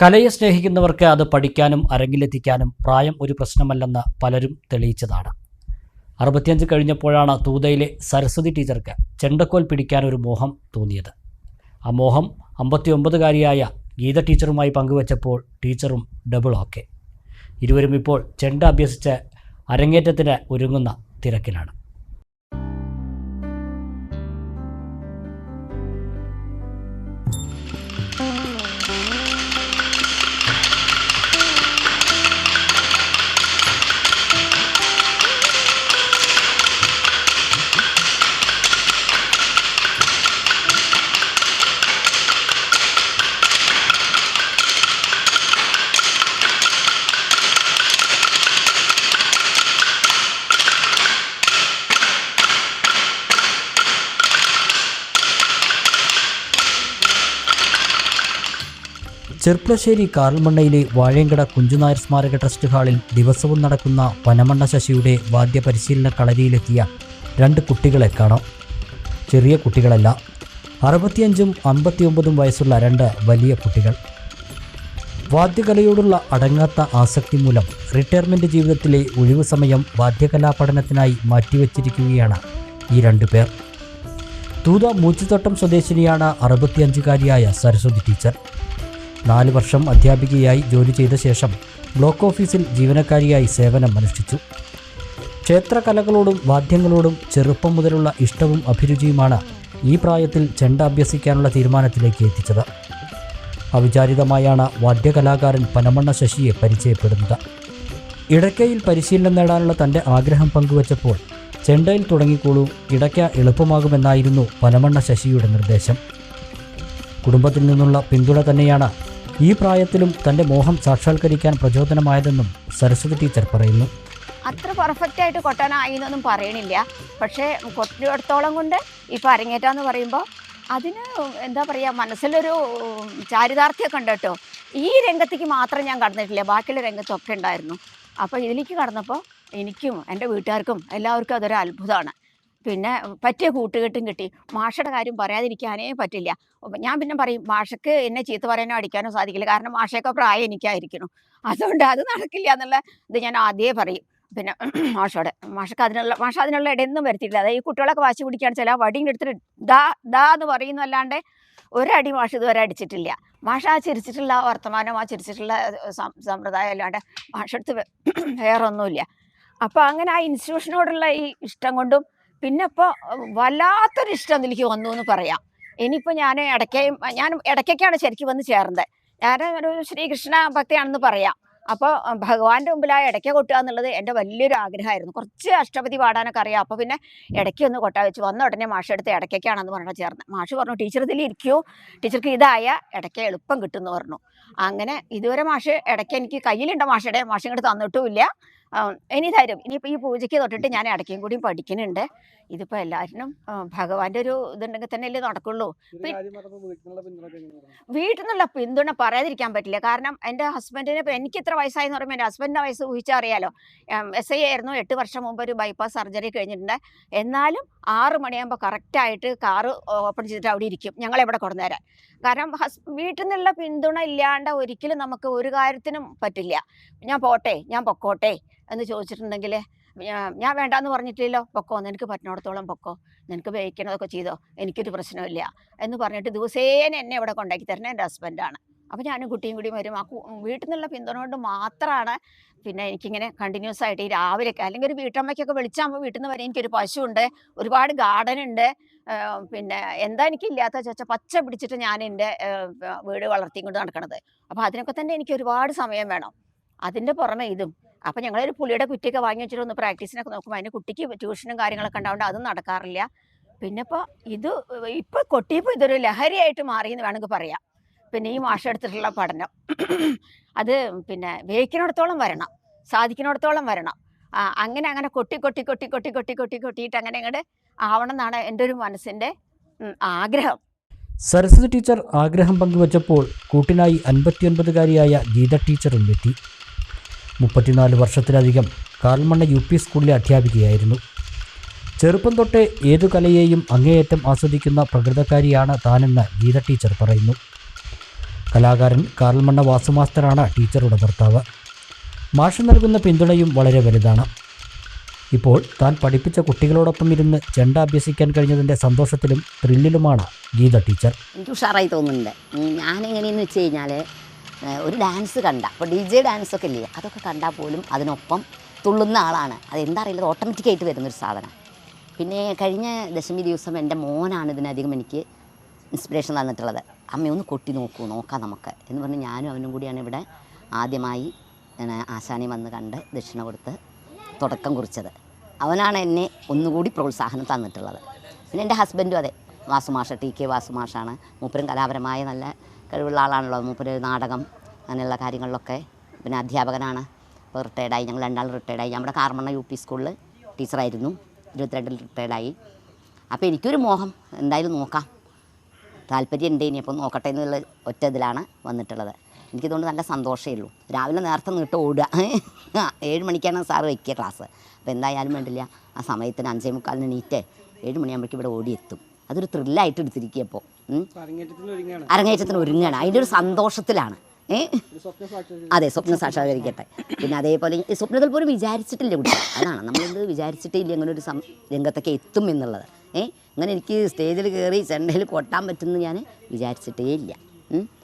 കലയെ സ്നേഹിക്കുന്നവർക്ക് അത് പഠിക്കാനും അരങ്ങിലെത്തിക്കാനും പ്രായം ഒരു പ്രശ്നമല്ലെന്ന് പലരും തെളിയിച്ചതാണ്. അറുപത്തിയഞ്ച് കഴിഞ്ഞപ്പോഴാണ് തൂതയിലെ സരസ്വതി ടീച്ചർക്ക് ചെണ്ടക്കോൽ പിടിക്കാൻ ഒരു മോഹം തോന്നിയത്. ആ മോഹം അമ്പത്തിയൊമ്പതുകാരിയായ ഗീത ടീച്ചറുമായി പങ്കുവച്ചപ്പോൾ ടീച്ചറും ഡബിൾ ഓക്കെ ഇരുവരും ഇപ്പോൾ ചെണ്ട അഭ്യസിച്ച് അരങ്ങേറ്റത്തിന് ഒരുങ്ങുന്ന തിരക്കിലാണ്. ചെർപ്പളശ്ശേരി കാറൽമണ്ണയിലെ വാഴയങ്കട കുഞ്ചുനായർ സ്മാരക ട്രസ്റ്റ് ഹാളിൽ ദിവസവും നടക്കുന്ന പനമണ്ണ ശശിയുടെ വാദ്യ പരിശീലന കളരിയിലെത്തിയ രണ്ട് കുട്ടികളെ കാണാം. ചെറിയ കുട്ടികളല്ല അറുപത്തിയഞ്ചും അമ്പത്തിയൊമ്പതും വയസ്സുള്ള രണ്ട് വലിയ കുട്ടികൾ. വാദ്യകലയോടുള്ള അടങ്ങാത്ത ആസക്തി മൂലം റിട്ടയർമെന്റ് ജീവിതത്തിലെ ഒഴിവു സമയം വാദ്യകലാ പഠനത്തിനായി മാറ്റിവെച്ചിരിക്കുകയാണ് ഈ രണ്ടു പേർ. തൂത മൂച്ചുതോട്ടം സ്വദേശിനിയാണ് അറുപത്തിയഞ്ചുകാരിയായ സരസ്വതി ടീച്ചർ. നാല് വർഷം അധ്യാപികയായി ജോലി ചെയ്ത ശേഷം ബ്ലോക്ക് ഓഫീസിൽ ജീവനക്കാരിയായി സേവനം അനുഷ്ഠിച്ചു ക്ഷേത്രകലകളോടും വാദ്യങ്ങളോടും ചെറുപ്പം മുതലുള്ള ഇഷ്ടവും അഭിരുചിയുമാണ് ഈ പ്രായത്തിൽ ചെണ്ട അഭ്യസിക്കാനുള്ള തീരുമാനത്തിലേക്ക് എത്തിച്ചത്. അവിചാരിതമായാണ് വാദ്യകലാകാരൻ പനമണ്ണ ശശിയെ പരിചയപ്പെടുന്നത്. ഇടയ്ക്കയിൽ പരിശീലനം നേടാനുള്ള തന്റെ ആഗ്രഹം പങ്കുവച്ചപ്പോൾ ചെണ്ടയിൽ തുടങ്ങിക്കോളൂ ഇടയ്ക്ക എളുപ്പമാകുമെന്നായിരുന്നു പനമണ്ണ ശശിയുടെ നിർദ്ദേശം. കുടുംബത്തിൽ നിന്നുള്ള പിന്തുണ തന്നെയാണ് ഈ പ്രായത്തിലും തന്റെ മോഹം സാക്ഷാത്കരിക്കാൻ പ്രചോദനമായതെന്നും സരസ്വതി ടീച്ചർ പറയുന്നു. അത്ര പെർഫെക്റ്റ് ആയിട്ട് കൊട്ടാനായി എന്നൊന്നും പറയണില്ല. പക്ഷേ കൊട്ടിടത്തോളം കൊണ്ട് ഇപ്പോൾ അരങ്ങേറ്റാന്ന് പറയുമ്പോൾ അതിന് എന്താ പറയുക മനസ്സിലൊരു ചാരിതാർത്ഥ്യമൊക്കെ ഉണ്ട് കേട്ടോ. ഈ രംഗത്തേക്ക് മാത്രം ഞാൻ കടന്നിട്ടില്ല. ബാക്കിയുള്ള രംഗത്തൊക്കെ ഉണ്ടായിരുന്നു. അപ്പോൾ ഇതിലേക്ക് കടന്നപ്പോൾ എനിക്കും എന്റെ വീട്ടുകാർക്കും എല്ലാവർക്കും അതൊരു അത്ഭുതമാണ്. പിന്നെ പറ്റിയ കൂട്ടുകെട്ടും കിട്ടി. മാഷയുടെ കാര്യം പറയാതിരിക്കാനേ പറ്റില്ല. ഞാൻ പിന്നെ പറയും മാഷക്ക് എന്നെ ചീത്ത പറയാനോ അടിക്കാനോ സാധിക്കില്ല. കാരണം മാഷയൊക്കെ പ്രായം എനിക്കായിരിക്കണം അതുകൊണ്ട് അത് നടക്കില്ല എന്നുള്ള ഇത് ഞാൻ ആദ്യമേ പറയും. പിന്നെ മാഷോടെ മാഷക്ക് അതിനുള്ള മാഷ അതിനുള്ള ഇടയൊന്നും വരുത്തിയില്ല അതായത് ഈ കുട്ടികളൊക്കെ വാശി പിടിക്കുകയാണ് ചില വടിയും എടുത്തിട്ട് ദാ ദാ എന്ന് പറയുന്നല്ലാണ്ട് ഒരടി മാഷ് ഇതുവരെ അടിച്ചിട്ടില്ല. മാഷ ആ ചിരിച്ചിട്ടുള്ള വർത്തമാനം ആ ചിരിച്ചിട്ടുള്ള സമ്പ്രദായം അല്ലാണ്ട് മാഷെടുത്ത് വേറൊന്നുമില്ല. അപ്പോൾ അങ്ങനെ ആ ഇൻസ്റ്റിറ്റ്യൂഷനോടുള്ള ഈ ഇഷ്ടം കൊണ്ടും പിന്നെ ഇപ്പോൾ വല്ലാത്തൊരു ഇഷ്ടം എനിക്ക് വന്നു എന്ന് പറയാം. ഇനിയിപ്പോൾ ഞാൻ ഇടയ്ക്ക് ഞാൻ ഇടയ്ക്കൊക്കെയാണ് ശരിക്കും വന്ന് ചേർന്നത് ഞാൻ ഒരു ശ്രീകൃഷ്ണ ഭക്തിയാണെന്ന് പറയാം. അപ്പോൾ ഭഗവാന്റെ മുമ്പിൽ ആ ഇടയ്ക്ക കൊട്ടുക എന്നുള്ളത് എന്റെ വലിയൊരു ആഗ്രഹമായിരുന്നു. കുറച്ച് അഷ്ടപതി പാടാനൊക്കെ അറിയാം. അപ്പോൾ പിന്നെ ഇടയ്ക്ക് ഒന്ന് കൊട്ടാ വെച്ച്. വന്ന ഉടനെ മാഷ് എടുത്ത് ഇടയ്ക്കൊക്കെയാണെന്ന് പറഞ്ഞാൽ ചേർന്ന്. മാഷ് പറഞ്ഞു ടീച്ചർ ഇതിൽ ഇരിക്കൂ. ടീച്ചർക്ക് ഇതായ ഇടയ്ക്ക് എളുപ്പം കിട്ടുമെന്ന് പറഞ്ഞു. അങ്ങനെ ഇതുവരെ മാഷ് ഇടയ്ക്ക് എനിക്ക് കയ്യിലുണ്ട് മാഷയുടെ മാഷ് ഇങ്ങോട്ട് തന്നിട്ടുമില്ല ഇനി തരും ഇനിയിപ്പോൾ ഈ പൂജയ്ക്ക് തൊട്ടിട്ട് ഞാൻ ഇടയ്ക്കും കൂടിയും പഠിക്കുന്നുണ്ട്. ഇതിപ്പോൾ എല്ലാവരും ഭഗവാന്റെ ഒരു ഇതുണ്ടെങ്കിൽ തന്നെ അല്ലേ നടക്കുള്ളൂ? വീട്ടിൽ നിന്നുള്ള പിന്തുണ പറയാതിരിക്കാൻ പറ്റില്ല. കാരണം എന്റെ ഹസ്ബൻഡിന് ഇപ്പം എനിക്ക് ഇത്ര വയസ്സായെന്ന് പറയുമ്പോൾ എന്റെ ഹസ്ബൻഡിന്റെ വയസ്സ് ഊഹിച്ചാൽ അറിയാലോ എസ് ഐ ആയിരുന്നു എട്ട് വർഷം മുമ്പ് ഒരു ബൈപ്പാസ് സർജറി കഴിഞ്ഞിട്ടുണ്ട്. എന്നാലും ആറ് മണിയാകുമ്പോൾ കറക്റ്റായിട്ട് കാറ് ഓപ്പൺ ചെയ്തിട്ട് അവിടെ ഇരിക്കും. ഞങ്ങൾ എവിടെ കൊണ്ടുവരാൻ കാരണം ഹസ് വീട്ടിൽ നിന്നുള്ള പിന്തുണ ഇല്ലാണ്ട് ഒരിക്കലും നമുക്ക് ഒരു കാര്യത്തിനും പറ്റില്ല. ഞാൻ പോട്ടെ ഞാൻ പൊക്കോട്ടെ. എന്ന് ചോദിച്ചിട്ടുണ്ടെങ്കിൽ ഞാൻ- വേണ്ടാന്ന് പറഞ്ഞിട്ടില്ലല്ലോ പൊക്കോ നിനക്ക് പറ്റുന്നിടത്തോളം പൊക്കോ നിനക്ക് വേവിക്കണതൊക്കെ ചെയ്തോ എനിക്കൊരു പ്രശ്നമില്ല എന്ന് പറഞ്ഞിട്ട് ദിവസേന എന്നെ ഇവിടെ കൊണ്ടാക്കി തരണേ എന്റെ ഹസ്ബൻഡാണ്. അപ്പോൾ ഞാനും കുട്ടിയും കൂടി വരും. ആ വീട്ടിൽ നിന്നുള്ള പിന്തുണ കൊണ്ട് മാത്രമാണ് പിന്നെ എനിക്കിങ്ങനെ കണ്ടിന്യൂസ് ആയിട്ട് ഈ രാവിലെയൊക്കെ അല്ലെങ്കിൽ ഒരു വീട്ടമ്മയ്ക്കൊക്കെ വിളിച്ചാകുമ്പോൾ വീട്ടിൽ നിന്ന് വരെ എനിക്കൊരു പശുവുണ്ട് ഒരുപാട് ഗാർഡൻ ഉണ്ട്. പിന്നെ എന്താ എനിക്കില്ലാത്ത ചോദിച്ചാൽ പച്ച പിടിച്ചിട്ട് ഞാൻ എന്റെ വീട് വളർത്തിയും കൊണ്ട് നടക്കണത്. അപ്പോൾ അതിനൊക്കെ തന്നെ എനിക്ക് ഒരുപാട് സമയം വേണം. അതിന്റെ പുറമെ ഇതും. അപ്പോൾ ഞങ്ങളൊരു പുളിയുടെ കുറ്റിയൊക്കെ വാങ്ങി വെച്ചിട്ട് ഒന്ന് പ്രാക്ടീസിനൊക്കെ നോക്കുമ്പോൾ അതിന് കുട്ടിക്ക് ട്യൂഷനും കാര്യങ്ങളൊക്കെ ഉണ്ടാവുകൊണ്ട് അതും നടക്കാറില്ല. പിന്നെ ഇപ്പോൾ ഇത് ഇപ്പോൾ കൊട്ടിയപ്പോൾ ഇതൊരു ലഹരിയായിട്ട് മാറി എന്ന് വേണമെങ്കിൽ പറയാം. പിന്നെ ഈ മാഷ എടുത്തിട്ടുള്ള പഠനം. അത് പിന്നെ വേക്കിനോടത്തോളം വരണം. സാധിക്കുന്നിടത്തോളം വരണം. അങ്ങനെ അങ്ങനെ കൊട്ടി കൊട്ടി കൊട്ടി കൊട്ടി കൊട്ടി കൊട്ടി കൊട്ടിയിട്ട് അങ്ങനെ അങ്ങോട്ട് ആവണം എന്നാണ് എന്റെ ഒരു മനസ്സിന്റെ ആഗ്രഹം. സരസ്വതി ടീച്ചർ ആഗ്രഹം പങ്കുവച്ചപ്പോൾ കൂട്ടിനായി അൻപത്തിയൊൻപതുകാരിയായ ഗീത ടീച്ചറും എത്തി. മുപ്പത്തിനാല് വർഷത്തിലധികം കാൽമണ്ണ യു പി സ്കൂളിലെ അധ്യാപികയായിരുന്നു. ചെറുപ്പം തൊട്ടേ ഏതു കലയെയും അങ്ങേയറ്റം ആസ്വദിക്കുന്ന പ്രകൃതക്കാരിയാണ് താനെന്ന് ഗീത ടീച്ചർ പറയുന്നു. കലാകാരൻ കാൽമണ്ണ വാസുമാസ്റ്ററാണ് ടീച്ചറുടെ ഭർത്താവ്. മാഷ് നൽകുന്ന പിന്തുണയും വളരെ വലുതാണ്. ഇപ്പോൾ താൻ പഠിപ്പിച്ച കുട്ടികളോടൊപ്പം ഇരുന്ന് ചെണ്ട അഭ്യസിക്കാൻ കഴിഞ്ഞതിന്റെ സന്തോഷത്തിലും ത്രില്ലിലുമാണ് ഗീത ടീച്ചർ. എനിക്ക് ഉഷാറായി തോന്നുന്നുണ്ട്. ഞാനെങ്ങനെയെന്ന് വെച്ച് കഴിഞ്ഞാൽ ഒരു ഡാൻസ് കണ്ട. അപ്പോൾ ഡി ജെ ഡാൻസൊക്കെ ഇല്ലേ? അതൊക്കെ കണ്ടാൽ പോലും അതിനൊപ്പം തുള്ളുന്ന ആളാണ്. അത് എന്താ അറിയില്ല ഓട്ടോമാറ്റിക്കായിട്ട് വരുന്നൊരു സാധനം. പിന്നെ കഴിഞ്ഞ ദശമി ദിവസം എന്റെ മോനാണ് ഇതിനധികം എനിക്ക് ഇൻസ്പിറേഷൻ തന്നിട്ടുള്ളത്. അമ്മയൊന്ന് കൊട്ടി നോക്കൂ നോക്കാം നമുക്ക് എന്ന് പറഞ്ഞ് ഞാനും അവനും കൂടിയാണ് ഇവിടെ ആദ്യമായി ആശാനെ വന്ന് കണ്ട് ദക്ഷിണ കൊടുത്ത് തുടക്കം കുറിച്ചത്. അവനാണ് എന്നെ ഒന്നുകൂടി പ്രോത്സാഹനം തന്നിട്ടുള്ളത്. പിന്നെ എന്റെ ഹസ്ബൻഡും അതെ വാസുമാഷ ടി കെ വാസുമാഷാണ്. മൂപ്പരും കലാപരമായ നല്ല കഴിവുള്ള ആളാണല്ലോ മൂപ്പര് നാടകം അങ്ങനെയുള്ള കാര്യങ്ങളിലൊക്കെ. പിന്നെ അധ്യാപകനാണ്. ഇപ്പോൾ റിട്ടയർഡായി. ഞങ്ങൾ രണ്ടാൾ റിട്ടയർഡായി. നമ്മുടെ കാർമണ്ണ യു പി സ്കൂളിൽ ടീച്ചറായിരുന്നു. ഇരുപത്തിരണ്ടിൽ റിട്ടയർഡായി. അപ്പോൾ എനിക്കൊരു മോഹം. എന്തായാലും നോക്കാം. താല്പര്യം ഉണ്ട് ഇനി അപ്പം നോക്കട്ടെ എന്നുള്ള ഒറ്റ ഇതിലാണ് വന്നിട്ടുള്ളത്. എനിക്കിതുകൊണ്ട് നല്ല സന്തോഷമേ ഉള്ളൂ. രാവിലെ നേരത്തെ നീട്ട് ഓടുക. ഏഴ് മണിക്കാണ് സാറ് വയ്ക്കുക ക്ലാസ്. അപ്പോൾ എന്തായാലും വേണ്ടില്ല. ആ സമയത്തിന് അഞ്ചേ മുക്കാലിന് നീറ്റ് ഏഴ് മണിയാകുമ്പോഴേക്കും ഇവിടെ ഓടിയെത്തും. അതൊരു ത്രില്ലായിട്ട് എടുത്തിരിക്കുക ഇപ്പോൾ അരങ്ങേറ്റത്തിന് ഒരുങ്ങാണ്. അതിന്റെ ഒരു സന്തോഷത്തിലാണ്. അതെ സ്വപ്നം സാക്ഷാത്കരിക്കട്ടെ. പിന്നെ അതേപോലെ ഈ സ്വപ്നത്തിൽ പോലും വിചാരിച്ചിട്ടില്ല കുട്ടി. അതാണ്. നമ്മളിത് വിചാരിച്ചിട്ടില്ല അങ്ങനെ ഒരു സം രംഗത്തൊക്കെ എത്തും എന്നുള്ളത്. ഏഹ് അങ്ങനെ എനിക്ക് സ്റ്റേജിൽ കയറി ചെണ്ടയിൽ കൊട്ടാൻ പറ്റുമെന്ന് ഞാൻ വിചാരിച്ചിട്ടേ ഇല്ല.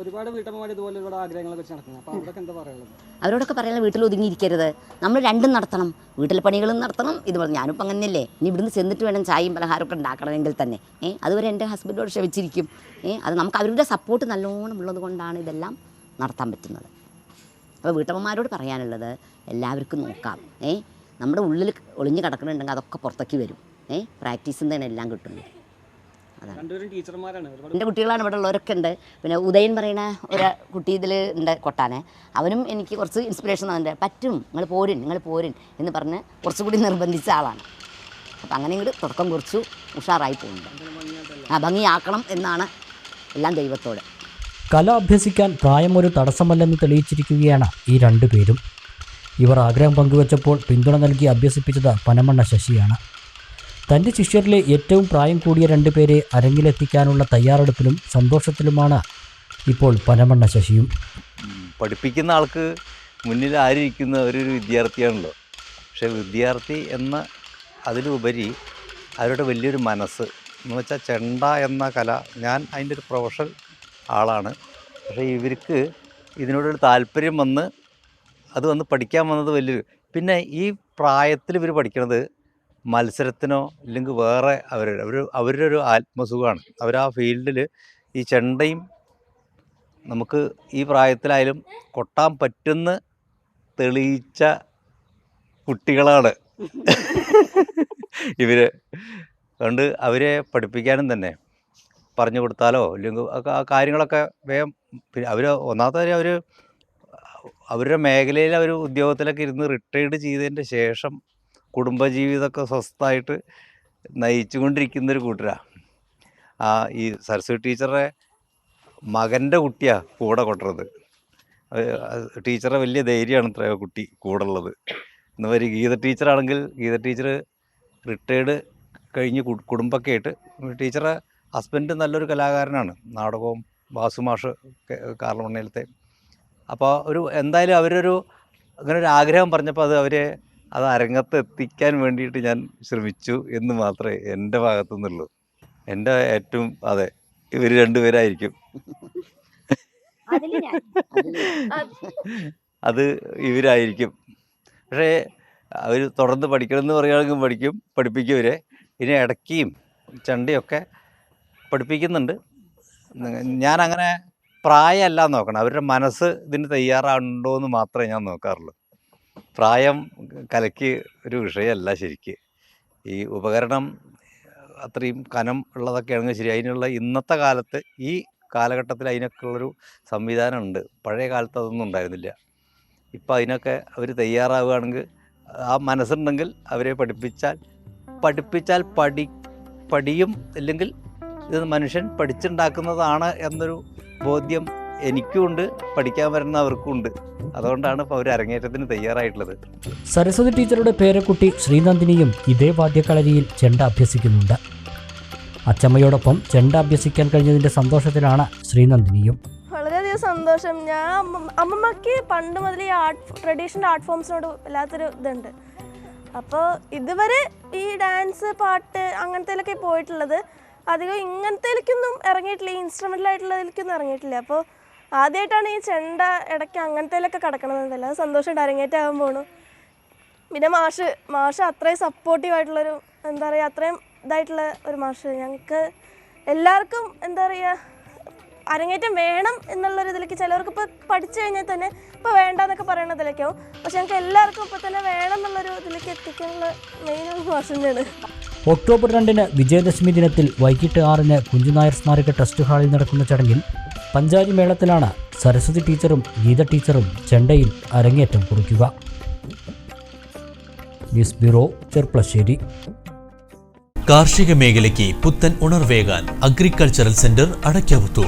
ഒരുപാട് വീട്ടമ്മമാർ ഇതുപോലെ ഒരുപാട് ആഗ്രഹങ്ങളെ വെച്ച് നടക്കുന്നത് അപ്പോൾ അവരൊക്കെ എന്താ പറയുള്ളത് അവരോടൊക്കെ പറയാനുള്ള വീട്ടിൽ ഒതുങ്ങിയിരിക്കരുത്. നമ്മൾ രണ്ടും നടത്തണം. വീട്ടിലെ പണികളും നടത്തണം. ഇത് പറഞ്ഞു ഞാനിപ്പോൾ അങ്ങനെയല്ലേ. ഇനി ഇവിടുന്ന് ചെന്നിട്ട് വേണം ചായയും പലഹാരമൊക്കെ ഉണ്ടാക്കണമെങ്കിൽ തന്നെ. ഏ അതുവരെ എന്റെ ഹസ്ബൻഡോട് ക്ഷമിച്ചിരിക്കും. ഏ അത് നമുക്ക് അവരുടെ സപ്പോർട്ട് നല്ലോണം ഉള്ളത് കൊണ്ടാണ് ഇതെല്ലാം നടത്താൻ പറ്റുന്നത്. അപ്പോൾ വീട്ടമ്മമാരോട് പറയാനുള്ളത് എല്ലാവർക്കും നോക്കാം. ഏ നമ്മുടെ ഉള്ളിൽ ഒളിഞ്ഞു കിടക്കുന്നുണ്ടെങ്കിൽ അതൊക്കെ പുറത്തേക്ക് വരും. ഏ പ്രാക്ടീസിൽ നിന്ന് തന്നെ എല്ലാം കിട്ടുന്നു അതാണ് രണ്ടുപേരും ടീച്ചർമാരാണ് ഒരുപാട് എന്റെ കുട്ടികളാണ് ഇവിടെ ഉള്ളവരൊക്കെ ഉണ്ട്. പിന്നെ ഉദയൻ പറയുന്ന ഒരു കുട്ടി ഇതിൽ ഉണ്ട് കൊട്ടാനെ. അവനും എനിക്ക് കുറച്ച് ഇൻസ്പിറേഷൻ തന്നിട്ടുണ്ട് പറ്റും നിങ്ങൾ പോരും നിങ്ങൾ പോരും എന്ന് പറഞ്ഞ് കുറച്ചുകൂടി നിർബന്ധിച്ച ആളാണ്. അപ്പം അങ്ങനെ ഇങ്ങോട്ട് തുടക്കം കുറിച്ചു. ഉഷാറായി പോകുന്നുണ്ട് ആ ഭംഗിയാക്കണം എന്നാണ് എല്ലാം ദൈവത്തോട്. കല അഭ്യസിക്കാൻ പ്രായം ഒരു തടസ്സമല്ലെന്ന് തെളിയിച്ചിരിക്കുകയാണ് ഈ രണ്ടു പേരും ഇവർ ആഗ്രഹം പങ്കുവച്ചപ്പോൾ പിന്തുണ നൽകി അഭ്യസിപ്പിച്ചത് പനമണ്ണ ശശിയാണ്. തന്റെ ശിഷ്യരിലെ ഏറ്റവും പ്രായം കൂടിയ രണ്ടുപേരെ അരങ്ങിലെത്തിക്കാനുള്ള തയ്യാറെടുപ്പിലും സന്തോഷത്തിലുമാണ് ഇപ്പോൾ പനമണ്ണ ശശിയും. പഠിപ്പിക്കുന്ന ആൾക്ക് മുന്നിൽ ആരിയിരിക്കുന്ന ഒരു വിദ്യാർത്ഥിയാണല്ലോ. പക്ഷേ വിദ്യാർത്ഥി എന്ന അതിലുപരി അവരുടെ വലിയൊരു മനസ്സ് എന്ന് വെച്ചാൽ ചെണ്ട എന്ന കല ഞാൻ അതിന്റെ ഒരു പ്രൊഫഷണൽ ആളാണ്. പക്ഷേ ഇവർക്ക് ഇതിനോടൊരു താല്പര്യം വന്ന് അത് വന്ന് പഠിക്കാൻ വന്നത് വലിയൊരു പിന്നെ ഈ പ്രായത്തിൽ ഇവർ പഠിക്കണത് മത്സരത്തിനോ അല്ലെങ്കിൽ വേറെ അവരുടെ അവർ അവരുടെ ഒരു ആത്മസുഖമാണ്. അവർ ആ ഫീൽഡിൽ ഈ ചെണ്ടയും നമുക്ക് ഈ പ്രായത്തിലായാലും കൊട്ടാൻ പറ്റുന്ന തെളിയിച്ച കുട്ടികളാണ്. ഇവർ. അതുകൊണ്ട് അവരെ പഠിപ്പിക്കാനും തന്നെ പറഞ്ഞു കൊടുത്താലോ? അല്ലെങ്കിൽ ആ കാര്യങ്ങളൊക്കെ വേഗം പിന്നെ അവർ ഒന്നാമത്തെ കാര്യം അവർ അവരുടെ മേഖലയിൽ അവർ ഉദ്യോഗത്തിലൊക്കെ ഇരുന്ന് റിട്ടയർഡ് ചെയ്തതിന്റെ ശേഷം കുടുംബജീവിതമൊക്കെ സ്വസ്ഥമായിട്ട് നയിച്ചുകൊണ്ടിരിക്കുന്നൊരു കൂട്ടരാണ് ആ ഈ സരസ്വതി ടീച്ചറെ മകന്റെ കുട്ടിയാണ് കൂടെ കൊട്ടുന്നത് ടീച്ചറെ വലിയ ധൈര്യമാണ് ഇത്ര കുട്ടി കൂടെ ഉള്ളത് എന്ന് പറയും ഗീത ടീച്ചറാണെങ്കിൽ ഗീത ടീച്ചർ റിട്ടയർഡ് കഴിഞ്ഞ് കുടുംബമൊക്കെ ആയിട്ട് ടീച്ചറെ ഹസ്ബൻഡ് നല്ലൊരു കലാകാരനാണ്. നാടകവും വാസുമാഷ് കാർലമണ്ണയിലത്തെ അപ്പോൾ ഒരു എന്തായാലും അവരൊരു അങ്ങനെ ഒരു ആഗ്രഹം പറഞ്ഞപ്പോൾ അത് അവരെ അത് അരങ്ങത്ത് എത്തിക്കാൻ വേണ്ടിയിട്ട് ഞാൻ ശ്രമിച്ചു എന്ന് മാത്രമേ എന്റെ ഭാഗത്തു നിന്നുള്ളൂ എന്റെ ഏറ്റവും അതെ ഇവർ രണ്ടുപേരായിരിക്കും. അത് ഇവരായിരിക്കും. പക്ഷേ അവർ തുടർന്ന് പഠിക്കണമെന്ന് പറയുകയാണെങ്കിൽ പഠിക്കും പഠിപ്പിക്കും ഇവരെ. ഇനി ഇടയ്ക്കും ചണ്ടയൊക്കെ പഠിപ്പിക്കുന്നുണ്ട്. ഞാൻ അങ്ങനെ പ്രായമല്ല നോക്കണം. അവരുടെ മനസ്സ് ഇതിന് തയ്യാറാണ്ടോ എന്ന് മാത്രമേ ഞാൻ നോക്കാറുള്ളൂ. പ്രായം കലയ്ക്ക് ഒരു വിഷയമല്ല ശരിക്ക്. ഈ ഉപകരണം അത്രയും കനം ഉള്ളതൊക്കെ ആണെങ്കിൽ ശരി അതിനുള്ള ഇന്നത്തെ കാലത്ത് ഈ കാലഘട്ടത്തിൽ അതിനൊക്കെ ഉള്ളൊരു സംവിധാനം ഉണ്ട് പഴയ കാലത്ത് അതൊന്നും ഉണ്ടായിരുന്നില്ല. ഇപ്പോൾ അതിനൊക്കെ അവർ തയ്യാറാവുകയാണെങ്കിൽ ആ മനസ്സുണ്ടെങ്കിൽ അവരെ പഠിപ്പിച്ചാൽ പഠിപ്പിച്ചാൽ പഠി പഠിയും അല്ലെങ്കിൽ ഇത് മനുഷ്യൻ പഠിച്ചുണ്ടാക്കുന്നതാണ് എന്നൊരു ബോധ്യം എനിക്കുമുണ്ട് പഠിക്കാൻ വരുന്നവർക്കും ഉണ്ട് അതുകൊണ്ടാണ് ഇപ്പോൾ അവർ അരങ്ങേറ്റത്തിന് തയ്യാറായിട്ടുള്ളത്. സരസ്വതി ടീച്ചറുടെ പേരക്കുട്ടി ശ്രീനന്ദിനിയും ഇതേ വാദ്യകളരിയിൽ ചെണ്ട അഭ്യസിക്കുന്നുണ്ട്. അച്ചമ്മയോടൊപ്പം ചെണ്ട അഭ്യസിക്കാൻ കഴിഞ്ഞതിന്റെ സന്തോഷത്തിലാണ് ശ്രീനന്ദിനിയും. വളരെയധികം സന്തോഷം. ഞാൻ അമ്മ- അമ്മമ്മക്ക് പണ്ട് മുതൽ ഈ ആർട്ട് ട്രഡീഷണൽ ആർട്ട് ഫോംസിനോട് വല്ലാത്തൊരു ഇതുണ്ട്. അപ്പോൾ ഇതുവരെ ഈ ഡാൻസ് പാട്ട് അങ്ങനത്തേലൊക്കെ പോയിട്ടുള്ളത്. അധികം ഇങ്ങനത്തേലേക്കൊന്നും ഇറങ്ങിയിട്ടില്ല. ഈ ഇൻസ്ട്രുമെന്റൽ ആയിട്ടുള്ളതിലേക്കൊന്നും ഇറങ്ങിയിട്ടില്ല. അപ്പോൾ ആദ്യമായിട്ടാണ് ഈ ചെണ്ട ഇടയ്ക്ക് അങ്ങനത്തേലൊക്കെ കിടക്കണമെന്നല്ല സന്തോഷം സന്തോഷമുണ്ട് അരങ്ങേറ്റാകാൻ പോണു. പിന്നെ മാഷ് മാഷ് അത്രയും സപ്പോർട്ടീവ് ആയിട്ടുള്ളൊരു എന്താ പറയുക അത്രയും ഇതായിട്ടുള്ള ഒരു മാഷ്. ഞങ്ങൾക്ക് എല്ലാവർക്കും എന്താ പറയുക അരങ്ങേറ്റം വേണം എന്നുള്ളൊരു ഇതിലേക്ക് ചിലവർക്ക് ഇപ്പോൾ പഠിച്ചു കഴിഞ്ഞാൽ തന്നെ ഇപ്പോൾ വേണ്ട എന്നൊക്കെ പറയണതിലേക്കാവും പക്ഷെ ഞങ്ങൾക്ക് എല്ലാവർക്കും ഇപ്പോൾ തന്നെ വേണം എന്നുള്ളൊരു ഇതിലേക്ക് എത്തിക്കാനുള്ള മെയിൻ മാഷ് തന്നെയാണ്. ഒക്ടോബർ രണ്ടിന് വിജയദശമി ദിനത്തിൽ വൈകിട്ട് ആറിന് കുഞ്ചുനായർ സ്മാരക ട്രസ്റ്റ് ഹാളിൽ നടക്കുന്ന ചടങ്ങിൽ പഞ്ചാരി മേളത്തിലാണ് സരസ്വതി ടീച്ചറും ഗീത ടീച്ചറും ചെണ്ടയിൽ അരങ്ങേറ്റം കുറിക്കുക. News bureau Cherpulassery. കാർഷിക മേഖലയ്ക്ക് പുത്തൻ ഉണർവേകാൻ അഗ്രികൾച്ചറൽ സെന്റർ അടയ്ക്കാവുത്തൂർ.